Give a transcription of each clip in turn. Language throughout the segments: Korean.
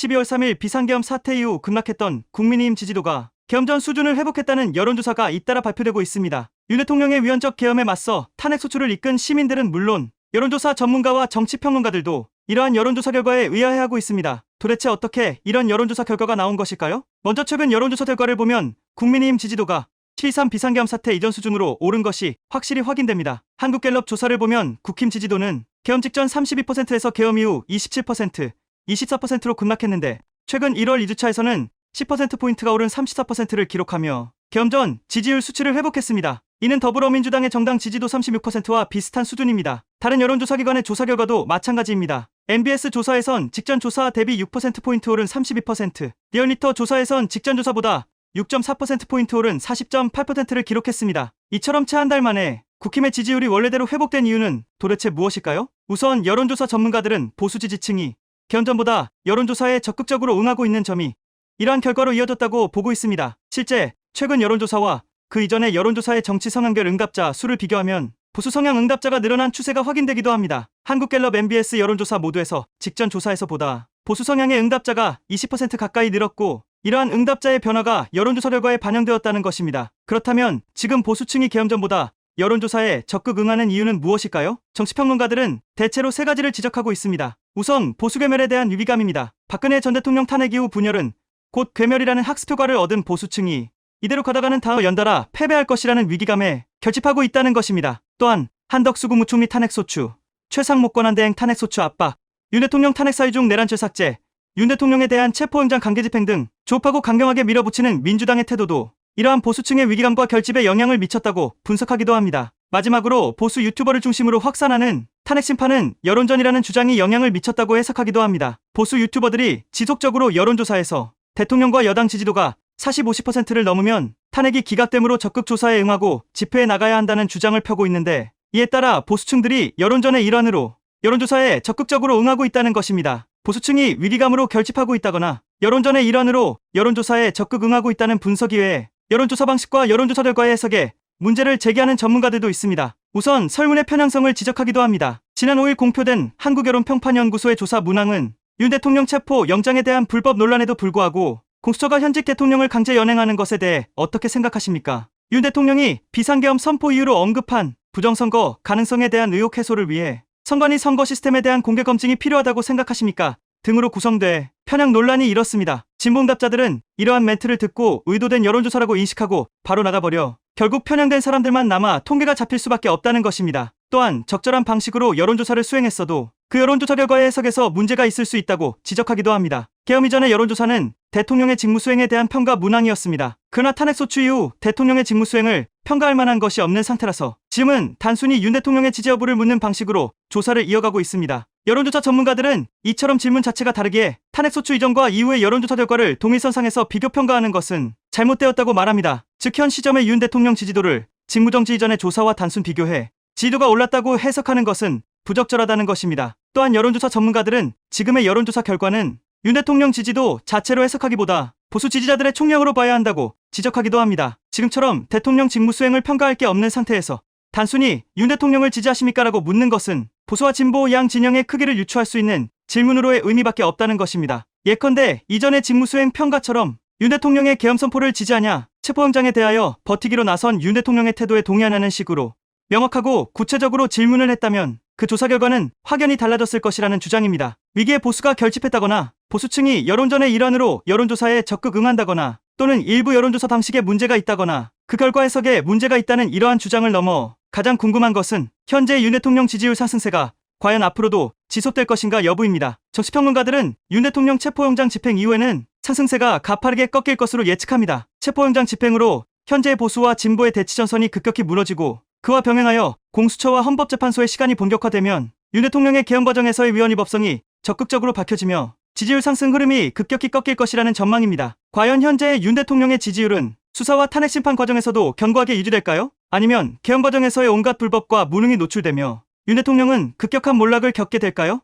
12월 3일 비상계엄 사태 이후 급락했던 국민의힘 지지도가 계엄 전 수준을 회복했다는 여론조사가 잇따라 발표되고 있습니다. 윤 대통령의 위헌적 계엄에 맞서 탄핵 소추를 이끈 시민들은 물론 여론조사 전문가와 정치평론가들도 이러한 여론조사 결과에 의아해하고 있습니다. 도대체 어떻게 이런 여론조사 결과가 나온 것일까요? 먼저 최근 여론조사 결과를 보면 국민의힘 지지도가 7.3 비상계엄 사태 이전 수준으로 오른 것이 확실히 확인됩니다. 한국갤럽 조사를 보면 국힘 지지도는 계엄 직전 32%에서 계엄 이후 27%, 24%로 급락했는데 최근 1월 2주차에서는 10%포인트가 오른 34%를 기록하며 계엄 전 지지율 수치를 회복했습니다. 이는 더불어민주당의 정당 지지도 36%와 비슷한 수준입니다. 다른 여론조사 기관의 조사 결과도 마찬가지입니다. MBS 조사에선 직전 조사 대비 6%포인트 오른 32%, 리얼미터 조사에선 직전 조사보다 6.4%포인트 오른 40.8%를 기록했습니다. 이처럼 채 한 달 만에 국힘의 지지율이 원래대로 회복된 이유는 도대체 무엇일까요? 우선 여론조사 전문가들은 보수 지지층이 개헌전보다 여론조사에 적극적으로 응하고 있는 점이 이러한 결과로 이어졌다고 보고 있습니다. 실제 최근 여론조사와 그 이전의 여론조사의 정치 성향별 응답자 수를 비교하면 보수 성향 응답자가 늘어난 추세가 확인되기도 합니다. 한국갤럽 MBS 여론조사 모두에서 직전 조사에서보다 보수 성향의 응답자가 20% 가까이 늘었고 이러한 응답자의 변화가 여론조사 결과에 반영되었다는 것입니다. 그렇다면 지금 보수층이 계엄전보다 여론조사에 적극 응하는 이유는 무엇일까요? 정치평론가들은 대체로 세 가지를 지적하고 있습니다. 우선 보수 괴멸에 대한 위기감입니다. 박근혜 전 대통령 탄핵 이후 분열은 곧 괴멸이라는 학습 효과를 얻은 보수층이 이대로 가다가는 다음 연달아 패배할 것이라는 위기감에 결집하고 있다는 것입니다. 또한 한덕수 국무총리 탄핵 소추, 최상목 권한 대행 탄핵 소추 압박, 윤 대통령 탄핵 사유 중 내란죄 삭제, 윤 대통령에 대한 체포영장 강제 집행 등 조업하고 강경하게 밀어붙이는 민주당의 태도도 이러한 보수층의 위기감과 결집에 영향을 미쳤다고 분석하기도 합니다. 마지막으로 보수 유튜버를 중심으로 확산하는 탄핵 심판은 여론전이라는 주장이 영향을 미쳤다고 해석하기도 합니다. 보수 유튜버들이 지속적으로 여론조사에서 대통령과 여당 지지도가 40, 50%를 넘으면 탄핵이 기각됨으로 적극 조사에 응하고 집회에 나가야 한다는 주장을 펴고 있는데 이에 따라 보수층들이 여론전의 일환으로 여론조사에 적극적으로 응하고 있다는 것입니다. 보수층이 위기감으로 결집하고 있다거나 여론전의 일환으로 여론조사에 적극 응하고 있다는 분석 이외에 여론조사 방식과 여론조사 결과의 해석에 문제를 제기하는 전문가들도 있습니다. 우선 설문의 편향성을 지적하기도 합니다. 지난 5일 공표된 한국여론평판연구소의 조사 문항은 윤 대통령 체포 영장에 대한 불법 논란에도 불구하고 공수처가 현직 대통령을 강제 연행하는 것에 대해 어떻게 생각하십니까? 윤 대통령이 비상계엄 선포 이유로 언급한 부정선거 가능성에 대한 의혹 해소를 위해 선관위 선거 시스템에 대한 공개 검증이 필요하다고 생각하십니까? 등으로 구성돼 편향 논란이 일었습니다. 진봉답자들은 이러한 멘트를 듣고 의도된 여론조사라고 인식하고 바로 나가버려 결국 편향된 사람들만 남아 통계가 잡힐 수밖에 없다는 것입니다. 또한 적절한 방식으로 여론조사를 수행했어도 그 여론조사 결과의 해석에서 문제가 있을 수 있다고 지적하기도 합니다. 계엄 이전의 여론조사는 대통령의 직무 수행에 대한 평가 문항이었습니다. 그러나 탄핵 소추 이후 대통령의 직무 수행을 평가할 만한 것이 없는 상태라서 지금은 단순히 윤 대통령의 지지 여부를 묻는 방식으로 조사를 이어가고 있습니다. 여론조사 전문가들은 이처럼 질문 자체가 다르기에 탄핵 소추 이전과 이후의 여론조사 결과를 동일선상에서 비교 평가하는 것은 잘못되었다고 말합니다. 즉 현 시점의 윤 대통령 지지도를 직무정지 이전의 조사와 단순 비교해 지지도가 올랐다고 해석하는 것은 부적절하다는 것입니다. 또한 여론조사 전문가들은 지금의 여론조사 결과는 윤 대통령 지지도 자체로 해석하기보다 보수 지지자들의 총량으로 봐야 한다고 지적하기도 합니다. 지금처럼 대통령 직무 수행을 평가할 게 없는 상태에서 단순히 윤 대통령을 지지하십니까 라고 묻는 것은 보수와 진보 양 진영의 크기를 유추할 수 있는 질문으로의 의미밖에 없다는 것입니다. 예컨대 이전의 직무수행 평가처럼 윤 대통령의 계엄 선포를 지지하냐 체포영장에 대하여 버티기로 나선 윤 대통령의 태도에 동의하냐는 식으로 명확하고 구체적으로 질문을 했다면 그 조사 결과는 확연히 달라졌을 것이라는 주장입니다. 위기에 보수가 결집했다거나 보수층이 여론전의 일환으로 여론조사에 적극 응한다거나 또는 일부 여론조사 방식에 문제가 있다거나 그 결과 해석에 문제가 있다는 이러한 주장을 넘어 가장 궁금한 것은 현재 윤 대통령 지지율 상승세가 과연 앞으로도 지속될 것인가 여부입니다. 정치평론가들은 윤 대통령 체포영장 집행 이후에는 상승세가 가파르게 꺾일 것으로 예측합니다. 체포영장 집행으로 현재 보수와 진보의 대치전선이 급격히 무너지고 그와 병행하여 공수처와 헌법재판소의 시간이 본격화되면 윤 대통령의 개헌 과정에서의 위헌위법성이 적극적으로 밝혀지며 지지율 상승 흐름이 급격히 꺾일 것이라는 전망입니다. 과연 현재의 윤 대통령의 지지율은 수사와 탄핵 심판 과정에서도 견고하게 유지될까요? 아니면 개헌 과정에서의 온갖 불법과 무능이 노출되며 윤 대통령은 급격한 몰락을 겪게 될까요?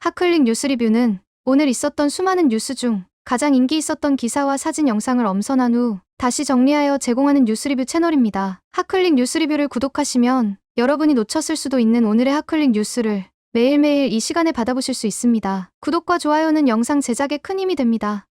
하클릭 뉴스 리뷰는 오늘 있었던 수많은 뉴스 중 가장 인기 있었던 기사와 사진 영상을 엄선한 후 다시 정리하여 제공하는 뉴스 리뷰 채널입니다. 하클릭 뉴스 리뷰를 구독하시면 여러분이 놓쳤을 수도 있는 오늘의 하클릭 뉴스를 매일매일 이 시간에 받아보실 수 있습니다. 구독과 좋아요는 영상 제작에 큰 힘이 됩니다.